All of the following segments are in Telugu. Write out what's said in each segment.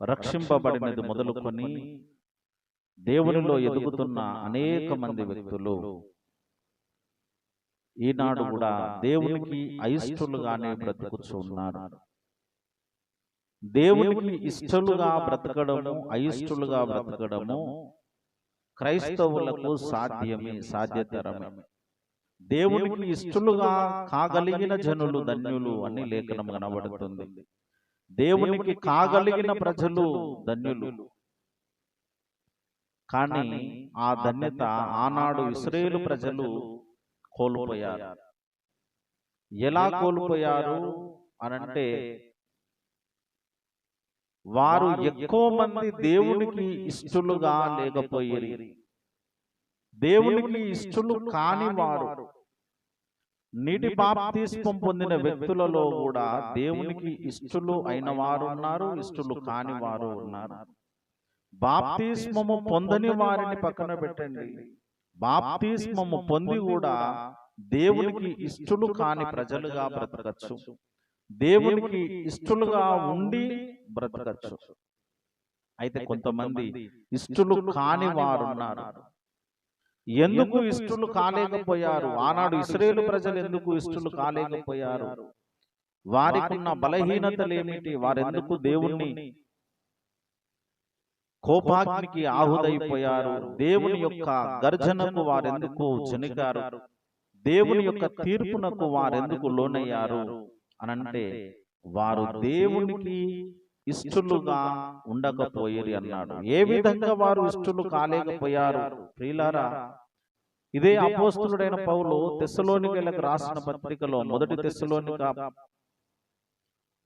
రక్షింపబడినది మొదలుకొని దేవునిలో ఎదుగుతున్న అనేక మంది వ్యక్తులు. ఈనాడు కూడా దేవునికి అయిష్టులుగానే బ్రతుకుచు ఉన్నారు దేవునికి ఇష్టలుగా బ్రతకడము అయిష్టులుగా బ్రతకడము క్రైస్తవులకు సాధ్యమే సాధ్యతరమే. దేవునికి ఇష్టలుగా కాగలిగిన జనులు ధన్యులు అని లేఖనం కనబడుతుంది. దేవునికి కాగలిగిన ప్రజలు ధన్యులు. కానీ ఆ ధన్యత ఆనాడు ఇస్రాయేలు ప్రజలు కోల్పోయారు. ఎలా కోల్పోయారు అనంటే వారు ఎక్కువ మంది దేవునికి ఇష్టలుగా లేకపోయేది దేవునికి ఇష్టలు కాని వారు నీటి బాప్తిస్మం పొందిన వ్యక్తులలో కూడా దేవునికి ఇష్టలు అయిన వారు ఉన్నారు ఇష్టలు కాని వారు ఉన్నారు. బాప్తిస్మము పొందని వారిని పక్కన పెట్టండి. బాప్తిస్మము పొంది కూడా దేవునికి ఇష్టలు కాని ప్రజలుగా బ్రతకచ్చు. దేవునికి ఇష్టలుగా ఉండి బ్రతకచ్చు. అయితే కొంతమంది ఇష్టలు కాని వారు ఉన్నారు. ఎందుకు ఇష్టలు కాలేకపోయారు? ఆనాడు ఇస్రాయేలు ప్రజలు ఎందుకు ఇష్టలు కాలేకపోయారు? వారికి ఉన్న బలహీనతలేమిటి వారెందుకు దేవుణ్ణి కోపాగ్నికి ఆహుదైపోయారు. దేవుని యొక్క గర్జనకు వారెందుకు చెనికారు? దేవుని యొక్క తీర్పునకు వారెందుకు లోనయ్యారు? అనంటే వారు దేవునికి ఇష్టలుగా ఉండకపోయేది అన్నాడు. ఏ విధంగా వారు ఇష్టలు కాలేకపోయారు? ప్రియులారా ఇదే అపోస్తులుడైన పౌలు తెస్సలోనికలకు రాసిన పత్రికలో మొదటి తెస్సలోనిక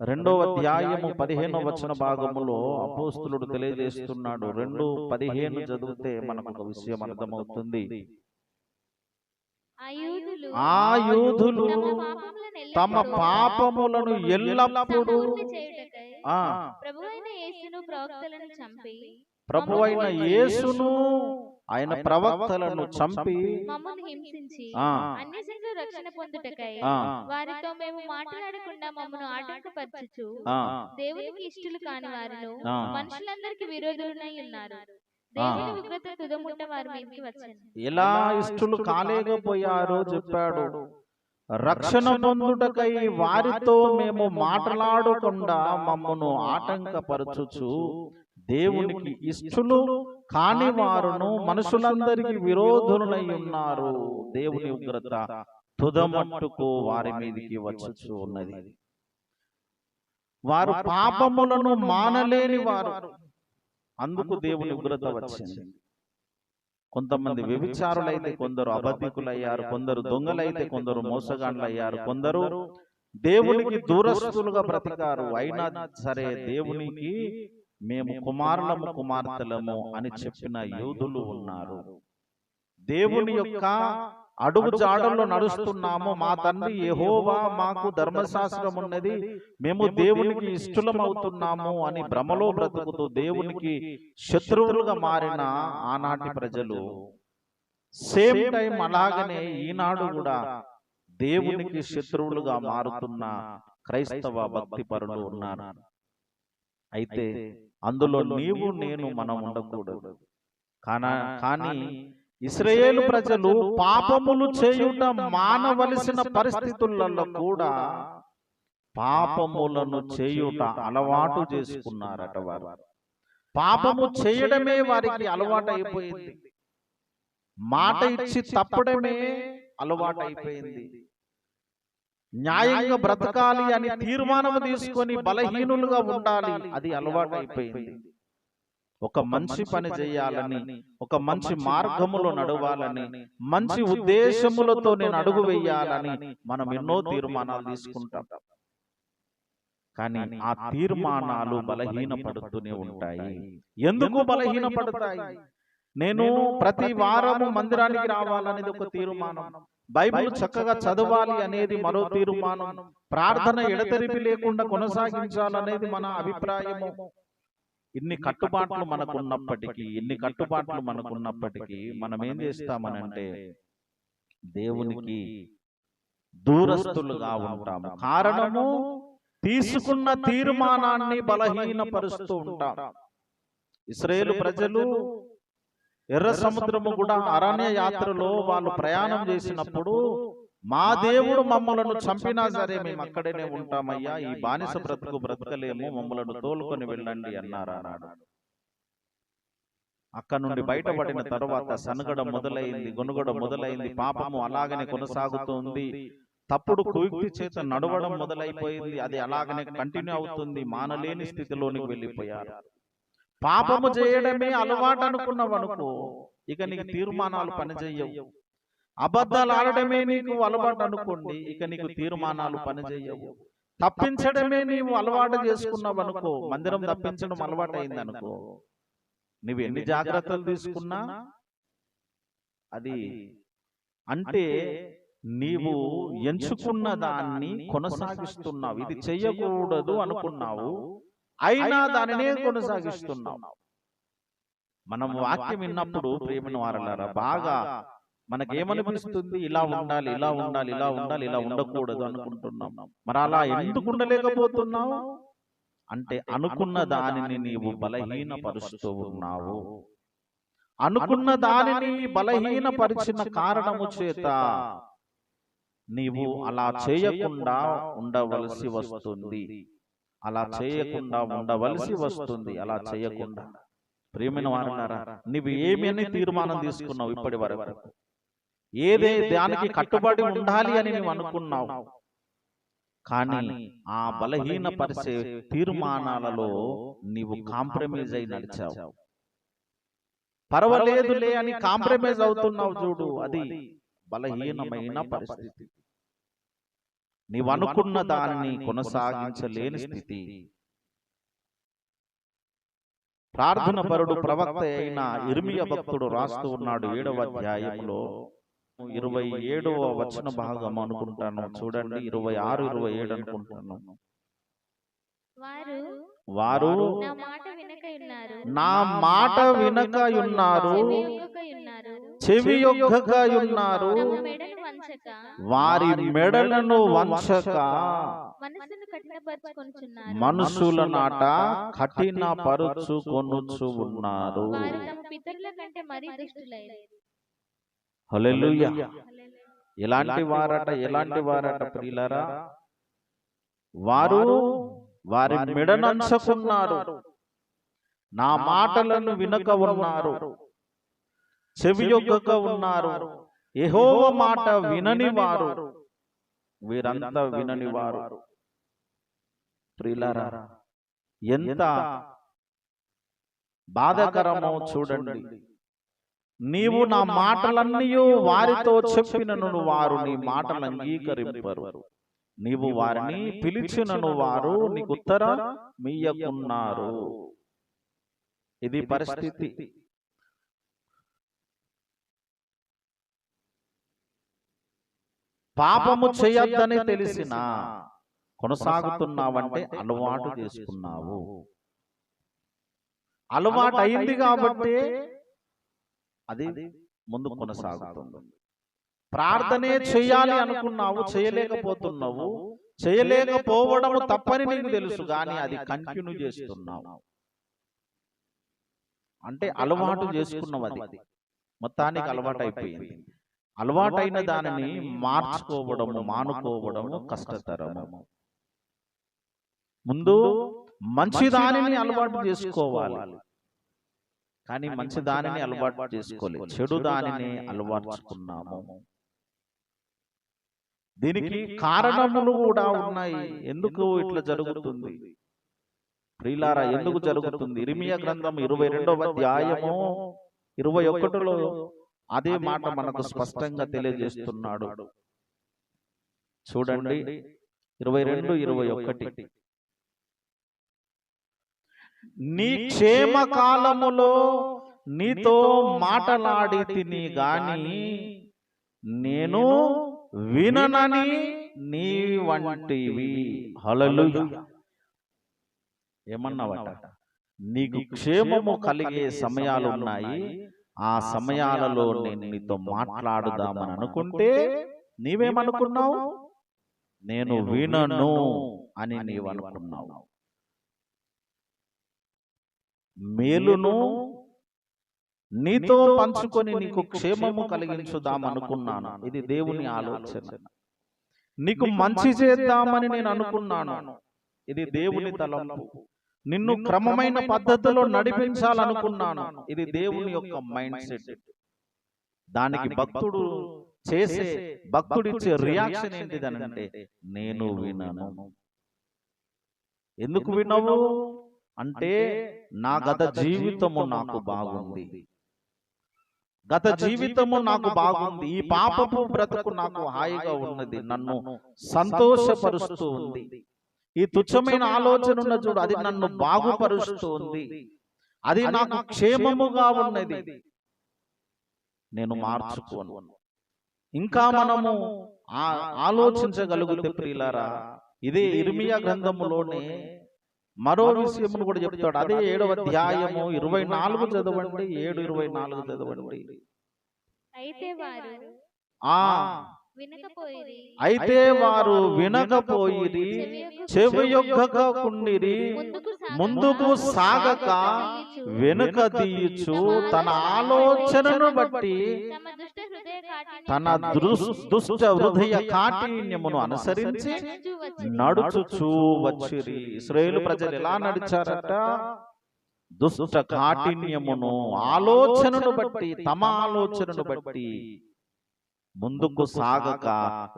రెండో అధ్యాయము పదిహేనో వచన భాగములో అపోస్తులుడు తెలియజేస్తున్నాడు. రెండు పదిహేను చదివితే మనకు ఒక విషయం అర్థమవుతుంది. ఆ యూదులు ఆ యూదులు తమ పాపములను ఎల్లప్పుడూ ఆ. ప్రభువైన యేసును ప్రవక్తలను చంపి ప్రభువైన యేసును ఆయన ప్రవక్తలను చంపి మమ్మల్ని హింసించి అన్యజనులు రక్షణ పొందుటకై వారితో మేము మాట్లాడకుండా మమ్మను ఆటంకపరచుచు ఆ. దేవునికి ఇష్టలు కాని వారిను. మనుషులందరికి విరోధులై ఉన్నారు. ఎలా ఇష్టలు కాలేకపోయారో చెప్పాడు. రక్షణ పొందుటకై వారితో మేము మాట్లాడకుండా మమ్మను ఆటంకపరచుచు. దేవునికి ఇష్టలు కాని వారును మనుషులందరికి విరోధులై ఉన్నారు. దేవుని ఉగ్రత తుదమట్టుకు వారి మీదికి వచ్చుచు ఉన్నది వారు పాపములను మానలేని వారు. అందుకు దేవుని ఉగ్రత వచ్చింది. కొంతమంది వ్యభిచారులైతే కొందరు అబద్ధికులయ్యారు కొందరు దొంగలైతే కొందరు మోసగాండ్లయ్యారు కొందరు దేవునికి దూరస్తులుగా బ్రతికారు. అయినా సరే దేవునికి మేము కుమారులము కుమార్తెలము అని చెప్పిన యూదులు ఉన్నారు. దేవుని యొక్క అడుగు జాడల్లో నడుస్తున్నాము. మా తండ్రి యెహోవా మాకు ధర్మశాస్త్రం ఉన్నది మేము దేవునికి ఇష్టలమవుతున్నాము అని భ్రమలో బ్రతుకుతూ దేవునికి శత్రువులుగా మారిన ఆనాటి ప్రజలు. సేమ్ టైం అలాగనే ఈనాడు కూడా దేవునికి శత్రువులుగా మారుతున్న క్రైస్తవ భక్తి పరులు ఉన్నారు. అయితే అందులో నీవు నేను మనం ఉండకూడదు. కానా కానీ ఇస్రాయేలు ప్రజలు పాపములు చేయుట మానవలసిన పరిస్థితులలో కూడా పాపములను చేయుట అలవాటు చేసుకున్నారట వారు. పాపము చేయడమే వారికి అలవాటు అయిపోయింది. మాట ఇచ్చి తప్పడమే అలవాటు అయిపోయింది న్యాయంగా బ్రతకాలి అని తీర్మానం తీసుకొని బలహీనులుగా ఉండాలి. అది అలవాటు అయిపోయింది ఒక మంచి పని చేయాలని ఒక మంచి మార్గములో నడవాలని మంచి ఉద్దేశములతో నేను అడుగు వేయాలని మనం ఎన్నో తీర్మానాలు తీసుకుంటాం. కానీ ఆ తీర్మానాలు బలహీనపడుతూనే ఉంటాయి. ఎందుకు బలహీనపడతాయి? నేను ప్రతి వారము మందిరానికి రావాలనేది ఒక తీర్మానం. బైబిల్ చక్కగా చదవాలి అనేది మరో తీర్మానం. ప్రార్థన ఎడతెరిపి లేకుండా కొనసాగించాలనేది మన అభిప్రాయము. ఇన్ని కట్టుబాట్లు మనకున్నప్పటికీ ఇన్ని కట్టుబాట్లు మనకున్నప్పటికీ మనం ఏం చేస్తామనంటే దేవునికి దూరస్తులుగా ఉంటాము. కారణము తీసుకున్న తీర్మానాన్ని బలహీనపరుస్తూ ఉంటాం. ఇస్రాయేలు ప్రజలు ఎర్ర సముద్రము కూడా అరణ్య యాత్రలో వాళ్ళు ప్రయాణం చేసినప్పుడు మా దేవుడు మమ్మలను చంపినా సరే మేము అక్కడనే ఉంటామయ్యా. ఈ బానిస బ్రతుకు బ్రతకలేము. మమ్మలను తోలుకొని వెళ్ళండి అన్నారు అన్నాడు. అక్కడ నుండి బయటపడిన తరువాత సనగడ మొదలైంది గొనుగడ మొదలైంది పాపము అలాగనే కొనసాగుతుంది. తప్పుడు కుయుక్తి చేత నడవడం మొదలైపోయింది. అది అలాగనే కంటిన్యూ అవుతుంది. మానలేని స్థితిలోనికి వెళ్ళిపోయారు. పాపము చేయడమే అలవాటు అనుకున్నావనుకో ఇక నీకు తీర్మానాలు పనిచేయవు. అబద్ధాలు ఆడడమే నీకు అలవాటు అనుకోండి. ఇక నీకు తీర్మానాలు పనిచేయవు. తప్పించడమే నీవు అలవాటు చేసుకున్నావు అనుకో. మందిరం తప్పించడం అలవాటు అయింది అనుకో. నువ్వు ఎన్ని జాగ్రత్తలు తీసుకున్నా అది అంటే నీవు ఎంచుకున్న దాన్ని కొనసాగిస్తున్నావు. ఇది చెయ్యకూడదు అనుకున్నావు. అయినా దానినే కొనసాగిస్తున్నావు. మనం వాక్యం విన్నప్పుడు ప్రేమను వారలారా బాగా మనకేమనిపిస్తుంది? ఇలా ఉండాలి ఇలా ఉండాలి ఇలా ఉండాలి ఇలా ఉండకూడదు అనుకుంటున్నాం. మరి అలా ఎందుకు ఉండలేకపోతున్నావు? అంటే అనుకున్న దానిని నీవు బలహీనపరుస్తూ ఉన్నావు. అనుకున్న దానిని బలహీనపరిచిన కారణము చేత నీవు అలా చేయకుండా ఉండవలసి వస్తుంది. అలా చేయకుండా ఉండవలసి వస్తుంది. అలా చేయకుండా. ప్రియమైన వారన్నారా నీవు ఏమని తీర్మానం తీసుకున్నావు ఇప్పటి వరకు? ఏదే దానికి కట్టుబడి ఉండాలి అని నువ్వు అనుకున్నావు కానీ ఆ బలహీన పరిచే తీర్మానాలలో నీవు కాంప్రమైజ్ అయి నడిచావు. పర్వాలేదులే అని కాంప్రమైజ్ అవుతున్నావు చూడు అది బలహీనమైన పరిస్థితి. నీవు అనుకున్న దానిని కొనసాగించలేని స్థితి. ప్రార్థన పరుడు ప్రవక్త అయిన ఇర్మియ భక్తుడు రాస్తూ ఉన్నాడు ఏడవ అధ్యాయంలో ఇరవై ఏడవ వచన భాగం అనుకుంటాను. చూడండి ఇరవై ఆరు ఇరవై ఏడు అనుకుంటాను. వారు వారు నా మాట వినక ఉన్నారు నా మాట వినక ఉన్నారు చెవియొగ్గక ఉన్నారు చెవి యొక్కగా ఉన్నారు తమ మెడను వంచక వారి మెడలను వంచక మనుషుల నాట కఠిన పరుచు కొనుచు ఉన్నారు ఎలాంటి వారట ఎలాంటి వారట ప్రియులరా వారు వారి మెడనంచకున్నారు. నా మాటలను వినక ఉన్నారు. చెవియొగ్గక ఉన్నారు. యెహోవ మాట వినని వారు. వీరంతా వినని వారు. ప్రియులరా ఎంత బాధకరమో చూడండి. నీవు నా మాటలన్నీ వారితో చెప్పినను వారు నీ మాటలు అంగీకరింపరు. నీవు వారిని పిలిచినను వారు నీకు ఉత్తర మీయకున్నారు. ఇది పరిస్థితి. పాపము చేయొద్దని తెలిసిన కొనసాగుతున్నావంటే అలవాటు చేసుకున్నావు. అలవాటు అయింది కాబట్టి అది ముందు కొనసాగుతుంది. ప్రార్థనే చేయాలి అనుకున్నావు చేయలేకపోతున్నావు చేయలేకపోవడము తప్పని నీకు తెలుసు కానీ అది కంటిన్యూ చేస్తున్నావు. అంటే అలవాటు చేసుకున్నావు అది. మొత్తానికి అలవాటు అయిపోయింది. అలవాటైన దానిని మార్చుకోవడము మానుకోవడము కష్టతరము. ముందు మంచి దానిని అలవాటు చేసుకోవాలి. కానీ మంచి దానిని అలవాటు చేసుకోలేదు. చెడు దానిని అలవాటుకున్నాము దీనికి కారణములు కూడా ఉన్నాయి. ఎందుకు ఇట్లా జరుగుతుంది? ప్రియులారా ఎందుకు జరుగుతుంది? ఇరిమియా గ్రంథం ఇరవై రెండవ అధ్యాయము ఇరవై ఒకటిలో అదే మాట మనకు స్పష్టంగా తెలియజేస్తున్నాడు. చూడండి. ఇరవై రెండు ఇరవై ఒకటి. నీ క్షేమ కాలములో నీతో మాటలాడి తిని గాని నేను విననని నీ వంటివి. హలలు ఏమన్నావట? నీకు క్షేమము కలిగే సమయాలు ఉన్నాయి ఆ సమయాలలో నేను నీతో మాట్లాడుదామని అనుకుంటే నీవేమనుకున్నావు? నేను వినను అని నీవు అనుకున్నావు మేలును నీతో పంచుకొని నీకు క్షేమము కలిగించుదాం అనుకున్నాను. ఇది దేవుని ఆలోచన. నీకు మంచి చేద్దామని నేను అనుకున్నాను. ఇది దేవుని తలంపు. నిన్ను క్రమమైన పద్ధతిలో నడిపించాలనుకున్నాను. ఇది దేవుని యొక్క మైండ్ సెట్. దానికి భక్తుడు చేసే భక్తుడిచ్చే రియాక్షన్ ఏంటిదనంటే నేను వినను. ఎందుకు వినవు? అంటే నా గత జీవితము నాకు బాగుంది. గత జీవితము నాకు బాగుంది. ఈ పాపపు బ్రతుకు నాకు హాయిగా ఉన్నది. నన్ను సంతోషపరుస్తూ ఉంది ఈ తుచ్చమైన ఆలోచన ఉన్న చూడు అది నన్ను బాగుపరుస్తూ ఉంది అది నాకు క్షేమముగా ఉన్నది. నేను మార్చుకోను. ఇంకా మనము ఆ ఆలోచించగలిగితే ప్రియులారా ఇదే ఇర్మియా గ్రంథములోనే మరో విషయమును కూడా చెప్తాడు. అదే ఏడవ అధ్యాయము ఇరవై నాలుగు చదవండి ఏడు ఇరవై నాలుగు చదవండి. అయితే వారు ఆ అయితే వారు వినకపోయిరి చెవియొగ్గగా కుండిరి ముందుకు సాగక వెనుక తీయుచు తన ఆలోచనను బట్టి తన దృస్- దుష్ట హృదయ కాఠిన్యమును అనుసరించి నడుచుచు వచ్చిరి. ఇస్రాయేలు ప్రజలు ఎలా నడిచారట? దుష్ట కాఠిన్యమును ఆలోచనను బట్టి తమ ఆలోచనను బట్టి ముందుకు సాగక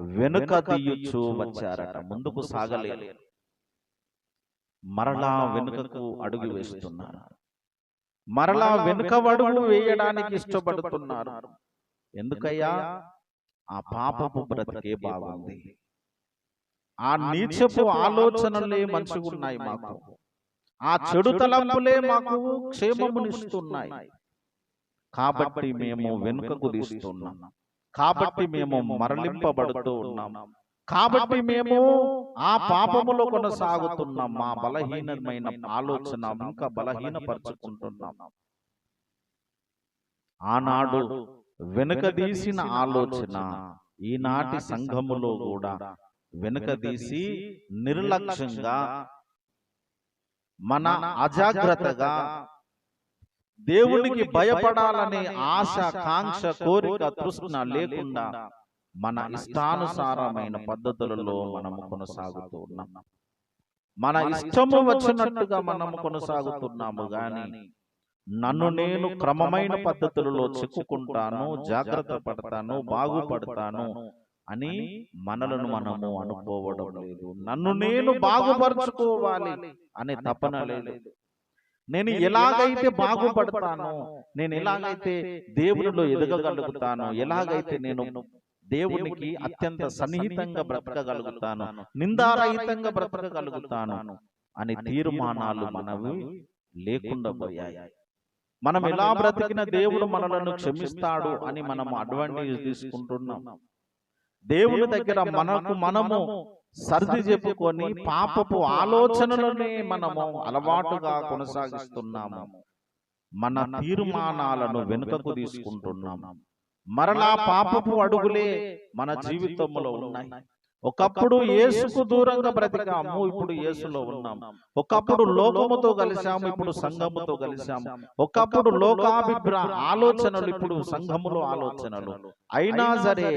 వెనుక తీయుచు వచ్చారట. ముందుకు సాగలేదు. మరలా వెనుకకు అడుగు వేస్తున్నారు. మరలా వెనుక అడుగు వేయడానికి ఇష్టపడుతున్నారు. ఎందుకయ్యా? ఆ పాపపు బ్రతికే బాగుంది. ఆ నీచపు ఆలోచనలే మంచిగున్నాయి మాకు. ఆ చెడు తలంపులే మాకు క్షేమమునిస్తున్నాయి. కాబట్టి మేము వెనుకకు తీస్తున్నాం. కాబట్టి మేము మరలింపబడుతూ ఉన్నాం. కాబట్టి మేము ఆ పాపములో కొనసాగుతున్నాం. మా బలహీనమైన ఆలోచన ఇంకా బలహీనపరుచుకుంటున్నాం. ఆనాడు వెనుకదీసిన ఆలోచన ఈనాటి సంఘములో కూడా వెనుకదీసి నిర్లక్ష్యంగా మన అజాగ్రత్తగా దేవునికి భయపడాలనే ఆశ కాంక్ష కోరిక తృష్ణ లేకుండా మన ఇష్టానుసారమైన పద్ధతులలో మనము కొనసాగుతూ ఉన్నాం. మన ఇష్టము వచ్చినట్టుగా మనము కొనసాగుతున్నాము గాని నన్ను నేను క్రమమైన పద్ధతులలో చిక్కుకుంటాను జాగ్రత్త పడతాను బాగుపడతాను అని మనలను మనము అనుకోవడం లేదు. నన్ను నేను బాగుపరుచుకోవాలి అనే తపన లేదు. నేను ఎలాగైతే బాగుపడతాను నేను ఎలాగైతే దేవునిలో ఎదగగలుగుతాను ఎలాగైతే నేను దేవునికి అత్యంత సన్నిహితంగా బ్రతకగలుగుతాను నిందారహితంగా బ్రతకగలుగుతాను అని తీర్మానాలు మనవి లేకుండా పోయాయి. మనం ఎలా బ్రతికిన దేవుడు మనలను క్షమిస్తాడు అని మనం అడ్వాంటేజ్ తీసుకుంటున్నాం. దేవుని దగ్గర మనకు మనము సర్ది చెప్పుకొని పాపపు ఆలోచనలనే మనము అలవాటుగా కొనసాగిస్తున్నాము. మన తీర్మానాలను వెనుకకు తీసుకుంటున్నాం. మరలా పాపపు అడుగులే మన జీవితంలో ఉన్నాయి. ఒకప్పుడు యేసుకు దూరంగా బ్రతికాము ఇప్పుడు యేసులో ఉన్నాం. ఒకప్పుడు లోకముతో కలిసాము ఇప్పుడు సంఘముతో కలిసాము ఒకప్పుడు లోకాభిప్రా ఆలోచనలు ఇప్పుడు సంఘములో ఆలోచనలు. అయినా సరే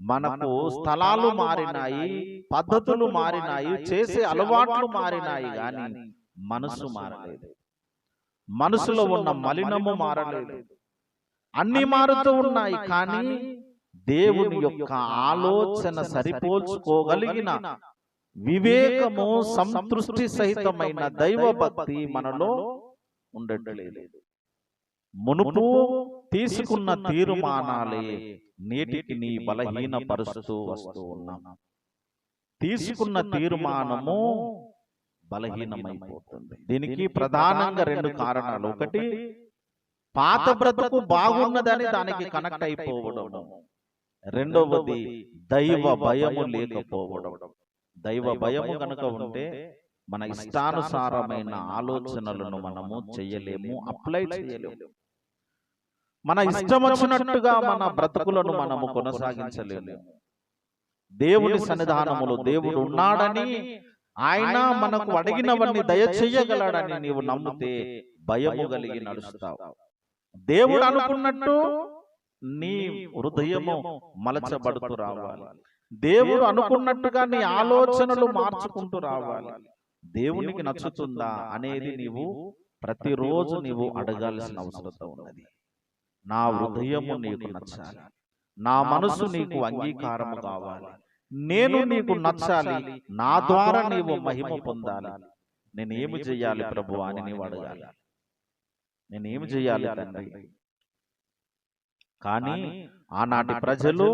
మనకు స్థలాలు మారినాయి పద్ధతులు మారినాయి చేసే అలవాట్లు మారినాయి గాని మనసు మారలేదు. మనసులో ఉన్న మలినము మారలేదు. అన్ని మారుతూ ఉన్నాయి కానీ దేవుని యొక్క ఆలోచన సరిపోల్చుకోగలిగిన వివేకము సంతృష్టి సహితమైన దైవ భక్తి మనలో ఉండట్లేదు. మునుపు తీసుకున్న తీర్మానాలే నేటికి నీ బలహీన పరుస్తూ వస్తూ ఉన్నాం. తీసుకున్న తీర్మానము బలహీనమైపోతుంది. దీనికి ప్రధానంగా రెండు కారణాలు. ఒకటి పాత బ్రతుకు బాగున్నదని దానికి కనెక్ట్ అయిపోవడం రెండవది దైవ భయము లేకపోవడం దైవ భయము కనుక ఉంటే మన ఇష్టానుసారమైన ఆలోచనలను మనము చెయ్యలేము అప్లై చేయలేము. మన ఇష్టం వచ్చినట్టుగా మన బ్రతుకులను మనము కొనసాగించలేము. దేవుని సన్నిధానములో దేవుడు ఉన్నాడని ఆయన మనకు అడిగినవన్నీ దయచేయగలడని నీవు నమ్మితే భయము కలిగి నడుస్తావు. దేవుడు అనుకున్నట్టు నీ హృదయము మలచబడుతూ రావాలి. దేవుడు అనుకున్నట్టుగా నీ ఆలోచనలు మార్చుకుంటూ రావాలి. దేవునికి నచ్చుతుందా అనేది నీవు ప్రతిరోజు నీవు అడగాల్సిన అవసరం ఉన్నది. నా హృదయము నీకు నచ్చాలి. నా మనసు నీకు అంగీకారము కావాలి. నేను నీకు నచ్చాలి. నా ద్వారా నీవు మహిమ పొందాలి. నేనేమి చెయ్యాలి ప్రభు అని నీవు అడగాలి. నేనేమి చెయ్యాలి తండ్రి? కానీ ఆనాటి ప్రజలు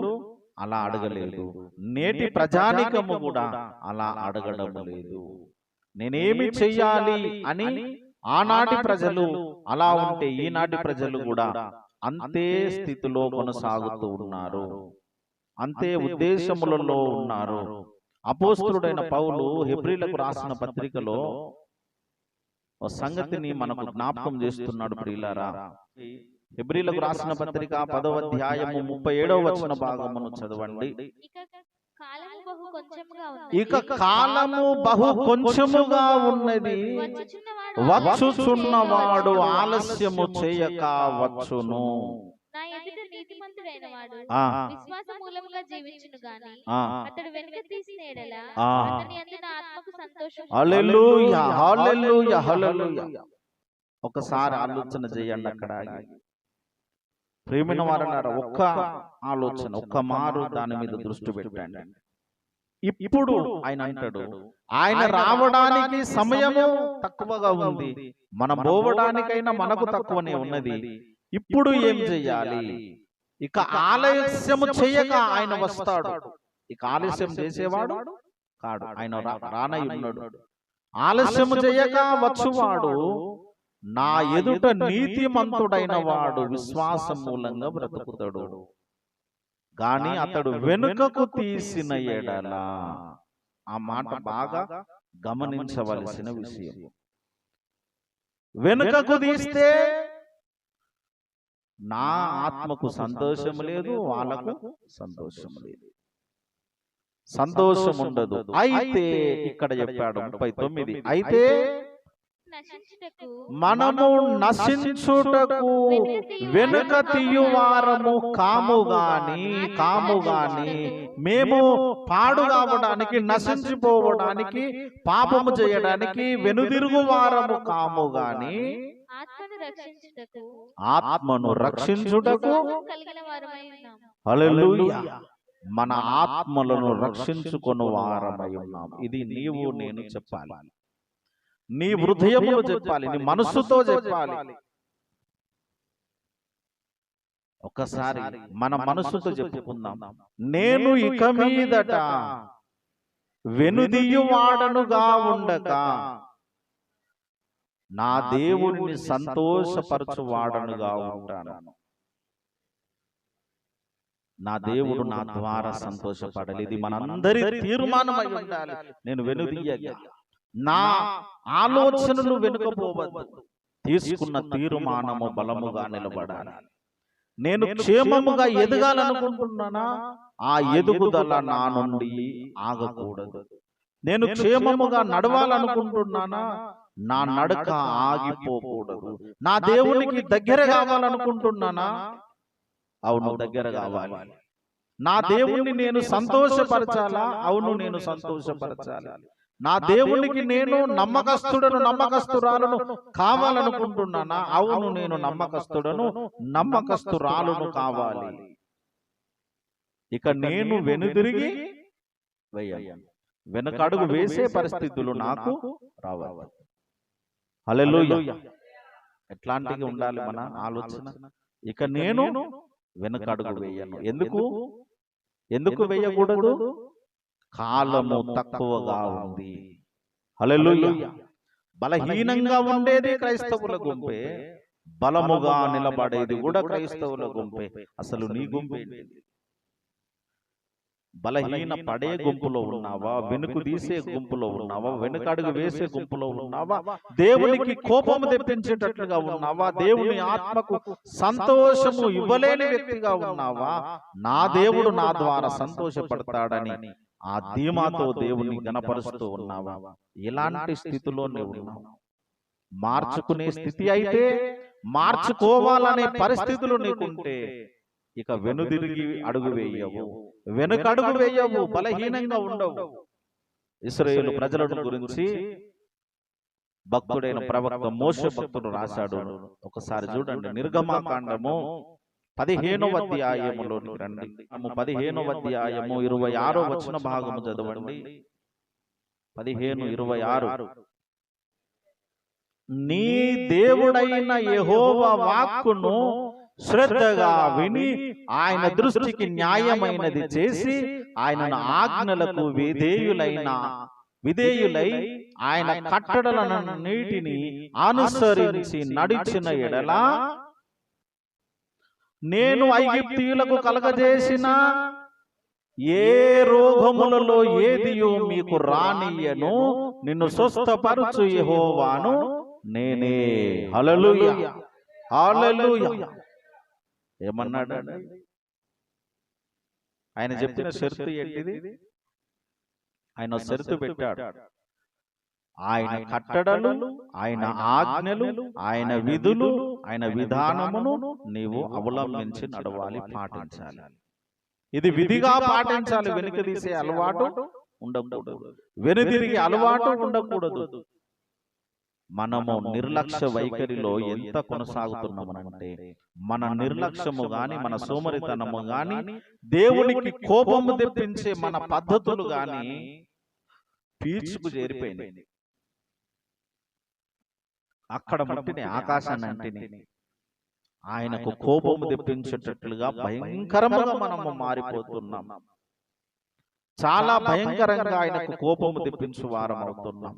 అలా అడగలేదు. నేటి ప్రజానికము కూడా అలా అడగడం లేదు. నేనేమి చెయ్యాలి అని ఆనాటి ప్రజలు అలా ఉంటే ఈనాటి ప్రజలు కూడా అంతే స్థితిలో కొనసాగుతూ ఉన్నారు. అంతే ఉద్దేశములలో ఉన్నారు. అపోస్తుడైన పౌలు హెబ్రిలకు రాసిన పత్రికలో సంగతిని మనకు జ్ఞాపకం చేస్తున్నాడు ప్రియులారా. హెబ్రిలకు రాసిన పత్రిక పదవ అధ్యాయము ముప్పై ఏడవ వచన భాగమును చదవండి. కాలము బహు కొంచెముగా ఉన్నది. ఇక కాలము బహు కొంచెముగా ఉన్నది. వచ్చుచున్నవాడు ఆలస్యము చేయక వచ్చును. నా ఎదుట నీతిమంతుడైన వాడు ఆ, విశ్వాస మూలముగా జీవించును గాని ఆ. అతడు వెనుక తీసిన ఎడల ఆ. అతని అందు నా ఆత్మకు సంతోషం హల్లెలూయా హల్లెలూయా హల్లెలూయా ఒకసారి ఆలోచన చేయండి అక్కడ. ప్రేమిన వారన్నారా ఒక్క ఆలోచన ఒక్క మారు దాని మీద దృష్టి పెట్టండి. ఇప్పుడు ఆయన అంటాడు ఆయన రావడానికి సమయము తక్కువగా ఉంది. మనం పోవడానికైనా మనకు తక్కువనే ఉన్నది. ఇప్పుడు ఏం చెయ్యాలి ఇక ఆలస్యము చేయక ఆయన వస్తాడు. ఇక ఆలస్యం చేసేవాడు కాడు. ఆయన రానై ఉన్నాడు. ఆలస్యము చేయక వచ్చువాడు నా ఎదుట నీతిమంతుడైన వాడు విశ్వాసం మూలంగా బ్రతుకుతాడు. గాని అతడు వెనుకకు తీసిన ఎడల ఆ మాట బాగా గమనించవలసిన విషయం. వెనుకకు తీస్తే నా ఆత్మకు సంతోషం లేదు వాళ్ళకు సంతోషం లేదు. సంతోషం ఉండదు. అయితే ఇక్కడ చెప్పాడు ముప్పై తొమ్మిది. అయితే మనము నశించుటకు వెనుక తీయువారము కాము గాని కాము గాని మేము పాడు కావడానికి నశించిపోవడానికి పాపము చేయడానికి వెనుదిరుగు వారము కాము గాని ఆత్మను రక్షించుటకు. ఆత్మను రక్షించుటకు విశ్వాసం కలిగిన వారమై ఉన్నాము హల్లెలూయా. మన ఆత్మలను రక్షించుకొని వారమై ఉన్నాం ఇది నీవు నేను చెప్పాలి. నీ హృదయములో చెప్పాలి నీ మనస్సుతో చెప్పాలి ఒకసారి మన మనస్సుతో చెప్పుకుందాం. నేను ఇక మీదట వెనుదియువాడనుగా ఉండక నా దేవుణ్ణి సంతోషపరచువాడనుగా ఉంటాను. నా దేవుడు నా ద్వారా సంతోషపడాలి. ఇది మనందరి తీర్మానమై ఉండాలి. నేను వెనుదీయగా నా ఆలోచనలు వెనుకపోవద్దు తీసుకున్న తీర్మానము బలముగా నిలబడాలి. నేను క్షేమముగా ఎదగాలనుకుంటున్నానా? ఆ ఎదుగుదల నా నుండి ఆగకూడదు. నేను క్షేమముగా నడవాలనుకుంటున్నానా? నా నడక ఆగిపోకూడదు. నా దేవునికి దగ్గర కావాలనుకుంటున్నానా అవును దగ్గర కావాలి నా దేవుణ్ణి నేను సంతోషపరచాలా? అవును నేను సంతోషపరచాలి. నా దేవునికి నేను నమ్మకస్తుడను నమ్మకస్తురాలను కావాలనుకుంటున్నానా? అవును నేను నమ్మకస్తుడను నమ్మకస్తురాలను కావాలి. ఇక నేను వెనుదిరిగి వేయాలి వెనకడుగు వేసే పరిస్థితులు నాకు రావాలి హల్లెలూయా. ఎట్లాంటివి ఉండాలి మన ఆలోచన? ఇక నేను వెనకడుగు వేయను. ఎందుకు? ఎందుకు? వేయకూడదు? కాలము తక్కువగా ఉంది. హల్లెలూయా. బలహీనంగా ఉండేది క్రైస్తవుల గుంపే. బలముగా నిలబడేది కూడా క్రైస్తవుల గుంపే. అసలు నీ గుంపే బలహీన పడే గుంపులో ఉన్నావా? వెనుకు తీసే గుంపులో ఉన్నావా? వెనుకడుగు వేసే గుంపులో ఉన్నావా? దేవునికి కోపము తెప్పించేటట్లుగా ఉన్నావా? దేవుని ఆత్మకు సంతోషము ఇవ్వలేని వ్యక్తిగా ఉన్నావా? నా దేవుడు నా ద్వారా సంతోషపడతాడని ఆ ధీమాతో దేవుని గణపరుస్తూ ఉన్నావా? ఎలాంటి స్థితిలో నువ్వు ఉన్నావు. మార్చుకునే స్థితి అయితే మార్చుకోవాలనే పరిస్థితులు నీకుంటే ఇక వెనుదిరిగి అడుగు వేయవు. వెనుక అడుగు వేయవు. బలహీనంగా ఉండవు. ఇస్రాయేలు ప్రజలను గురించి భక్తుడైన ప్రవక్త మోష భక్తుడు రాశాడు. ఒకసారి చూడండి నిర్గమాకాండము పదిహేనవ అధ్యాయములోనికి రండి. పదిహేనవ అధ్యాయము ఇరవై ఆరో వచ్చిన భాగము చదవండి. పదిహేను ఇరవై ఆరు. నీ దేవుడైన యెహోవ వాక్కును శ్రద్ధగా విని ఆయన దృష్టికి న్యాయమైనది చేసి ఆయనను ఆజ్ఞలకు విధేయులైన విధేయులై ఆయన కట్టడలను నీటిని అనుసరించి నడిచిన ఎడల నేను ఐగిప్తీయులకు కలగజేసిన ఏ రోగములలో ఏదియో మీకు రానియను నిన్ను స్వస్థపరచు యెహోవాను నేనే. హల్లెలూయా. హల్లెలూయా. ఏమన్నాడు ఆయన చెప్పిన షరతు ఏంటిది? ఆయన షరతు పెట్టాడు. ఆయన కట్టడలు ఆయన ఆజ్ఞలు ఆయన విధులు ఆయన విధానమును నీవు అవలంబించి నడవాలి పాటించాలి. ఇది విధిగా పాటించాలి వెనుక తీసే అలవాటు ఉండకూడదు. వెనుదిరిగి అలవాటు ఉండకూడదు. మనము నిర్లక్ష్య వైఖరిలో ఎంత కొనసాగుతున్నామనంటే మన నిర్లక్ష్యము గాని మన సోమరితనము గాని దేవునికి కోపము తెప్పించే మన పద్ధతులు గాని పీచుకు చేరిపోయింది అక్కడ ముట్టిన ఆకాశాన్ని అంటిని. ఆయనకు కోపము తెప్పించేటట్లుగా భయంకరముగా మనము మారిపోతున్నాం. చాలా భయంకరంగా ఆయనకు కోపము తెప్పించు వారం అవుతున్నాం